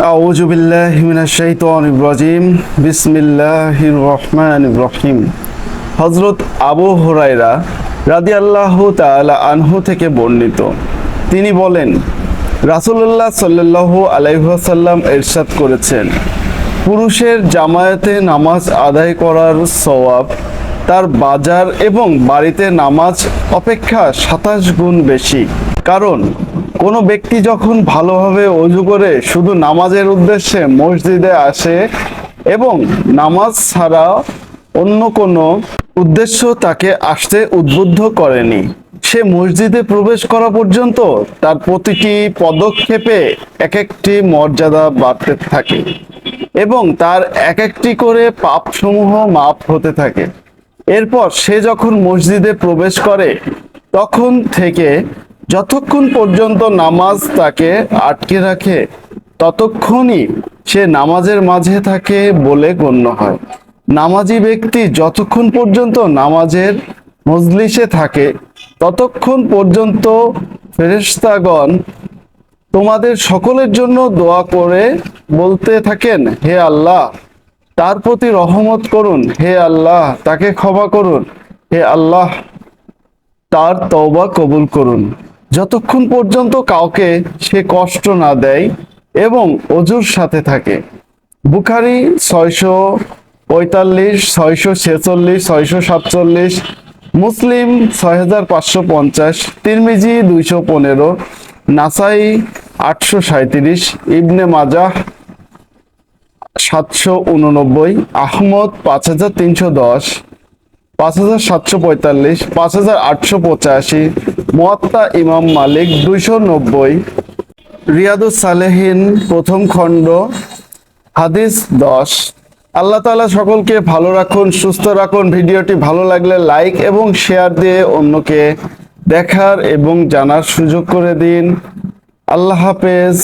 أعوذ بالله من الشيطان الرجيم بسم الله الرحمن الرحيم হজরত আবু হুরাইরা রাদি আল্লাহ তালা আনহু থেকে বর্ণিত তিনি বলেন রাসূলুল্লাহ সাল্লাল্লাহু আলাইহাসাল্লাম এরশাদ করেছেন পুরুষের জামায়াতে নামাজ আদায় করার সওয়াব তার বাজার এবং বাড়িতে নামাজ অপেক্ষা সাতাশ গুণ বেশি কারণ, কোনো ব্যক্তি যখন ভালোভাবে অজু করে শুধু নামাজের উদ্দেশ্যে মসজিদে আসে এবং নামাজ ছাড়া অন্য কোনো উদ্দেশ্য তাকে আসতে উদ্বুদ্ধ করেনি, সে মসজিদে প্রবেশ করা পর্যন্ত তার প্রতিটি পদক্ষেপে এক একটি মর্যাদা বাড়তে থাকে এবং তার এক একটি করে পাপসমূহ মাপ হতে থাকে। এরপর সে যখন মসজিদে প্রবেশ করে, তখন থেকে যতক্ষণ পর্যন্ত নামাজ তাকে আটকে রাখে, ততক্ষণই সে নামাজের মাঝে থাকে বলে গণ্য হয়। নামাজি ব্যক্তি যতক্ষণ পর্যন্ত নামাজের মজলিসে থাকে, ততক্ষণ পর্যন্ত ফেরেশতাগণ তোমাদের সকলের জন্য দোয়া করে বলতে থাকেন, হে আল্লাহ, তার প্রতি রহমত করুন। হে আল্লাহ, তাকে ক্ষমা করুন। হে আল্লাহ, তার তওবা কবুল করুন। যতক্ষণ পর্যন্ত কাউকে সে কষ্ট না দেয় এবং অজুর সাথে থাকে। বুখারি ছয়শো পঁয়তাল্লিশ, ছয়শো ছেচল্লিশ, ছয়শো সাতচল্লিশ, মুসলিম ছয় হাজার পাঁচশো পঞ্চাশ, তিরমিজি দুইশো পনেরো, নাসাই আটশো সাঁত্রিশ ইবনে মাজাহ সাতশো উননব্বই, আহমদ পাঁচ হাজার তিনশো দশ পাঁচ হাজার সাতশো পঁয়তাল্লিশ পাঁচ হাজার আটশো পঁচাশি মোয়াত্তা ইমাম মালিক দুইশো নব্বই, রিয়াদুস সালেহিন প্রথম খণ্ড, হাদিস দশ। আল্লাহ তালা সকলকে ভালো রাখুন, সুস্থ রাখুন। ভিডিওটি ভালো লাগলে লাইক এবং শেয়ার দিয়ে অন্যকে দেখার এবং জানার সুযোগ করে দিন। আল্লাহ হাফেজ।